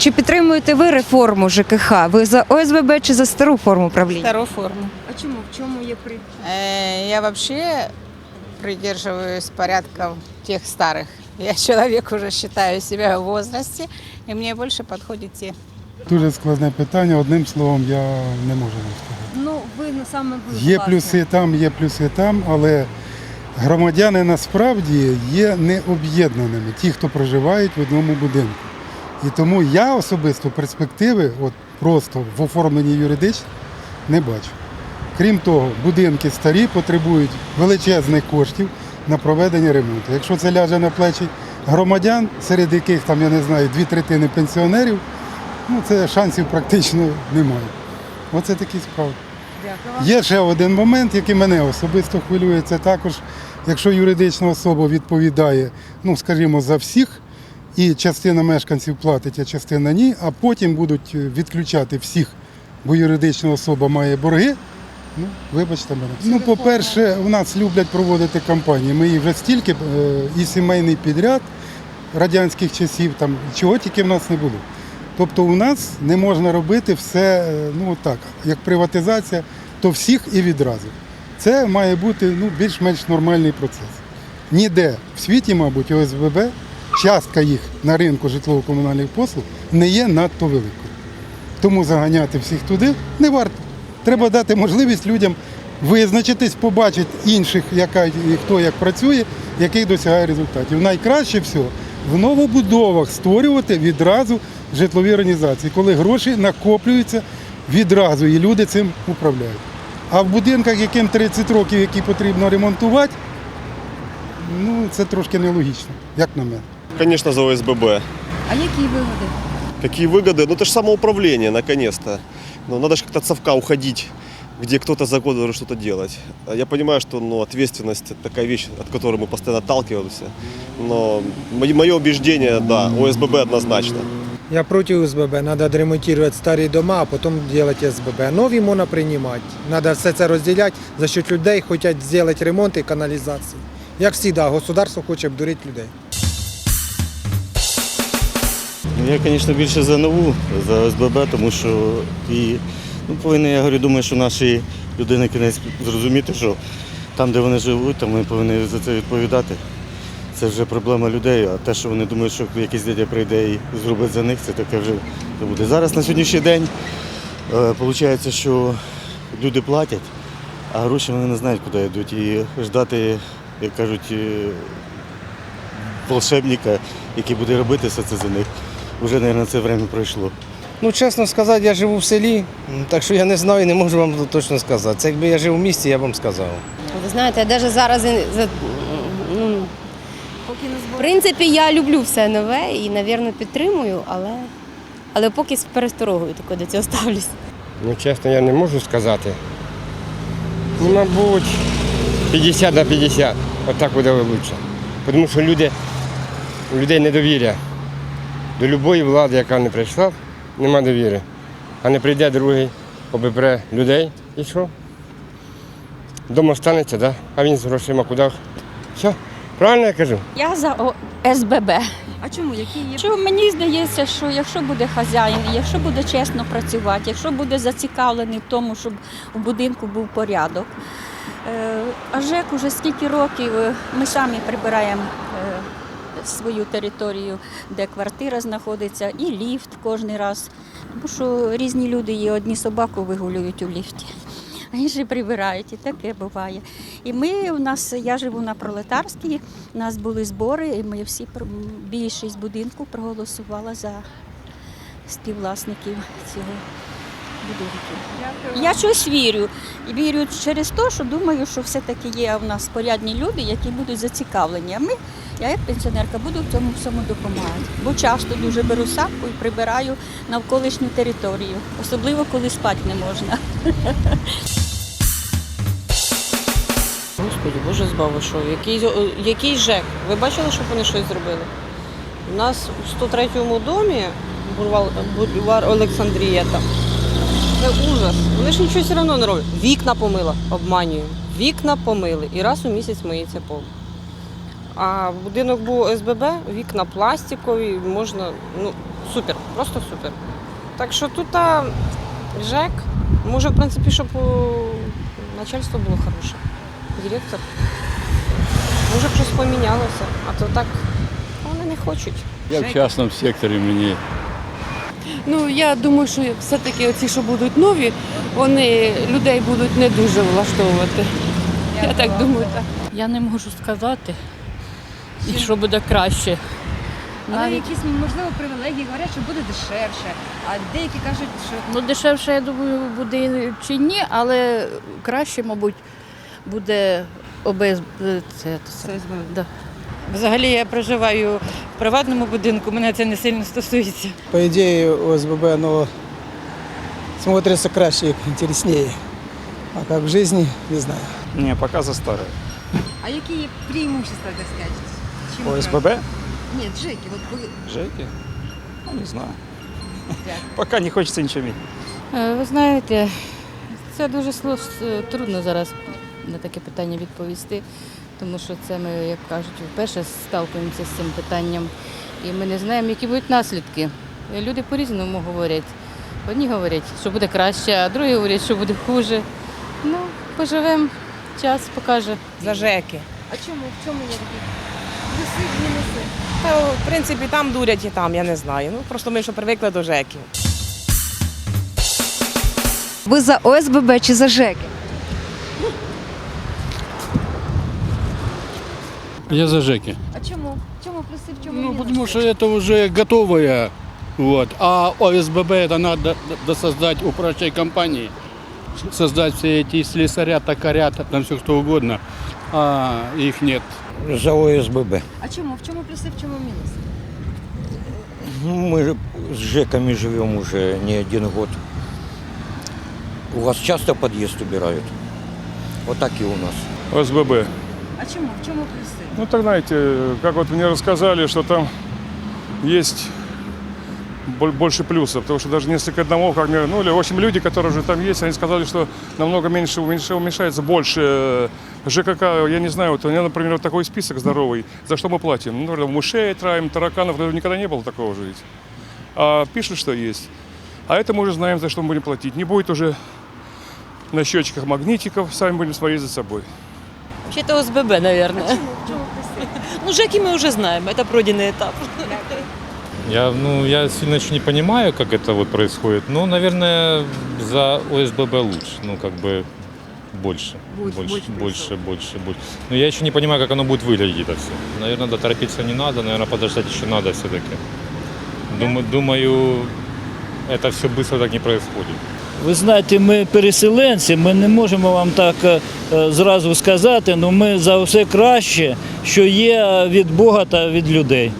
Чи підтримуєте ви реформу ЖКХ? Ви за ОСББ чи за стару форму правління? Вторую форму. А чому? В чому є при Э, Я вообще придерживаюсь порядков тех старых. Я человек уже считаю себя в возрасте, и мне больше подходит те. Дуже складне питання. Одним словом, я не можу вам сказати. ну ви саме ви Є плюси там, є плюси там, але громадяни насправді є необ'єднаними, ті, хто проживають в одному будинку. І тому я особисто перспективи, от просто в оформленні юридично, не бачу. Крім того, будинки старі потребують величезних коштів на проведення ремонту. Якщо це ляже на плечі громадян, серед яких там, я не знаю, дві третини пенсіонерів, ну це шансів практично немає. Оце такі справи. Є ще один момент, який мене особисто хвилює. Це також, якщо юридична особа відповідає, ну скажімо, за всіх, і частина мешканців платить, а частина ні, а потім будуть відключати всіх, бо юридична особа має борги. Ну, вибачте мене. Ну, по-перше, у нас люблять проводити кампанії. Ми її вже стільки, е, і сімейний підряд радянських часів, там, чого тільки в нас не було. Тобто у нас не можна робити все е, ну, так, як приватизація, то всіх і відразу. Це має бути ну, більш-менш нормальний процес. Ніде в світі, мабуть, ОСББ, частка їх на ринку житлово-комунальних послуг не є надто великою. Тому заганяти всіх туди не варто. Треба дати можливість людям визначитись, побачити інших, яка, хто як працює, який досягає результатів. Найкраще всього в новобудовах створювати відразу житлові організації, коли гроші накоплюються відразу і люди цим управляють. А в будинках, яким 30 років, які потрібно ремонтувати, ну це трошки нелогічно, як на мене. Конечно, за ОСББ. А які вигоди? Какие выгоды? Ну, это же самоуправление, наконец-то. Но надо же как-то от совка уходить, где кто-то за год должен что-то делать. А Я понимаю, что ну, ответственность – это такая вещь, от которой мы постоянно отталкиваемся. Но мое убеждение, да, ОСББ однозначно. Я против СББ. Надо отремонтировать старые дома, а потом делать СББ. Нові можна приймати. Надо все це розділяти, за що людей хочуть зробити ремонт і каналізацію. Як завжди, государство хоче обдурити людей. Ну, Я, звісно, більше за нову, за ОСББ, тому що і ну, повинні, я говорю, думаю, що наші люди на кінець зрозуміти, що там, де вони живуть, там вони повинні за це відповідати. Це вже проблема людей, а те, що вони думають, що якийсь дядя прийде і зробить за них, це таке вже не буде. Зараз на сьогоднішній день виходить, що люди платять, а гроші вони не знають, куди йдуть. І ждати, як кажуть, е, волшебника, який буде робити все це за них. Вже, мабуть, це время пройшло. Ну, чесно сказати, я живу в селі, так що я не знаю і не можу вам точно сказати. Це якби я жив у місті, я б вам сказав. Ви знаєте, навіть зараз ну, в принципі, я люблю все нове і, мабуть, підтримую, але, але поки з пересторогою тако до цього ставлюсь. Ну, чесно, я не можу сказати. Ну, мабуть, 50 на 50. Отак буде краще. Тому що люди, у людей недовір'я. До будь-якої влади, яка не прийшла, нема довіри. А не прийде другий, обібре людей і що? Дома станеться, да? а він з грошима куди? Все, правильно я кажу? Я за ОСББ. А чому? Які є Чому мені здається, що якщо буде хазяїн, якщо буде чесно працювати, якщо буде зацікавлений в тому, щоб у будинку був порядок. Е, А ЖЕК уже скільки років е, ми самі прибираємо свою територію, де квартира знаходиться, і ліфт кожен раз. Тому що різні люди є, одні собаку вигулюють у ліфті. А інші прибирають, і таке буває. І ми у нас, я живу на пролетарській, у нас були збори, і ми всі більшість будинку проголосувала за співвласників цього будинку. Я щось вірю. І вірю через те, що думаю, що все-таки є у нас порядні люди, які будуть зацікавлені. А ми, я як пенсіонерка, буду в цьому всьому допомагати. Бо часто дуже беру сапку і прибираю навколишню територію, особливо коли спати не можна. Господи, Боже збави, що? Який, який ЖЕК? Ви бачили, щоб вони щось зробили? У нас у 103-му домі бульвар Олександрія там. Це ужас. Вони ж нічого все одно не роблять. Вікна помила, обманюю. Вікна помили. І раз у місяць миється пол. А будинок був ОСББ, вікна пластикові, можна, ну, супер, просто супер. Так що тут а, ЖЕК, може, в принципі, щоб о, начальство було хороше, директор. Може б щось помінялося, а то так вони не хочуть. Я в частному секторі мені Ну я думаю, що все-таки оці, що будуть нові, вони людей будуть не дуже влаштовувати. Я так думаю, так. Я не можу сказати, і що буде краще. Але якісь, можливо, привілегії говорять, що буде дешевше, а деякі кажуть, що Ну, дешевше, я думаю, буде чи ні, але краще, мабуть, буде ОБС. Це, це ОСББ. Да. Взагалі я проживаю в приватному будинку, мене це не сильно стосується. По ідеї ОСББ воно смотриться краще і інтересніше. А як в житті, не знаю. Ні, поки за старе. А які є преимущества, так сказати? ОСББ? Ні, Джеки, от ви Жеки? Ну, не знаю. Поки не хочеться нічого мати. Е, Ви знаєте, це дуже трудно зараз на таке питання відповісти, тому що це ми, як кажуть, вперше сталкуємося з цим питанням. І ми не знаємо, які будуть наслідки. Люди по-різному говорять. Одні говорять, що буде краще, а другі говорять, що буде хуже. Ну, поживемо, час покаже. За ЖЕКи. А чому? В чому є такі плюси, мінуси? Та, в принципі, там дурять і там, я не знаю. Ну просто ми що привикли до ЖЕКів. Ви за ОСББ чи за ЖЕКи? Я за Жеки. А чому? В чому плюси, в чому Ну, мінуси? потому что это уже готовое. Вот. А ОСББ это надо досоздать управляющей компании. Создать все эти слесаря, токаря, там все кто угодно. А их нет. За ОСББ. А чому? В чому плюси, в чому мінуси? Мы с ЖЕКами живем уже не один год. У вас часто подъезд убирают? Вот так и у нас. ОСББ. А чому? В чому плюси? Ну так знаете, как вот мне рассказали, что там есть боль- больше плюсов, потому что даже несколько домов, как мне, ну или в общем люди, которые уже там есть, они сказали, что намного меньше уменьш- уменьшается, больше э, ЖКК, я не знаю, вот у меня, например, вот такой список здоровый, за что мы платим. Ну, мышей травим, тараканов, наверное, никогда не было такого ведь. А пишут, что есть. А это мы уже знаем, за что мы будем платить. Не будет уже на счетчиках магнитиков, сами будем смотреть за собой. Вообще-то ОСББ, наверное. В чому плюси? Ну, ЖЕКи мы уже знаем, это пройденный этап. Я, ну, я сильно еще не понимаю, как это вот происходит. Но, наверное, за ОСББ лучше. Ну, как бы больше. Больше, больше, больше больше, больше, больше. Но я еще не понимаю, как оно будет выглядеть это все. Наверное, да, торопиться не надо, наверное, подождать еще надо все-таки. Думаю, думаю, это все быстро так не происходит. Ви знаєте, ми переселенці, ми не можемо вам так е, е, зразу сказати, але ми за все краще, що є від Бога та від людей.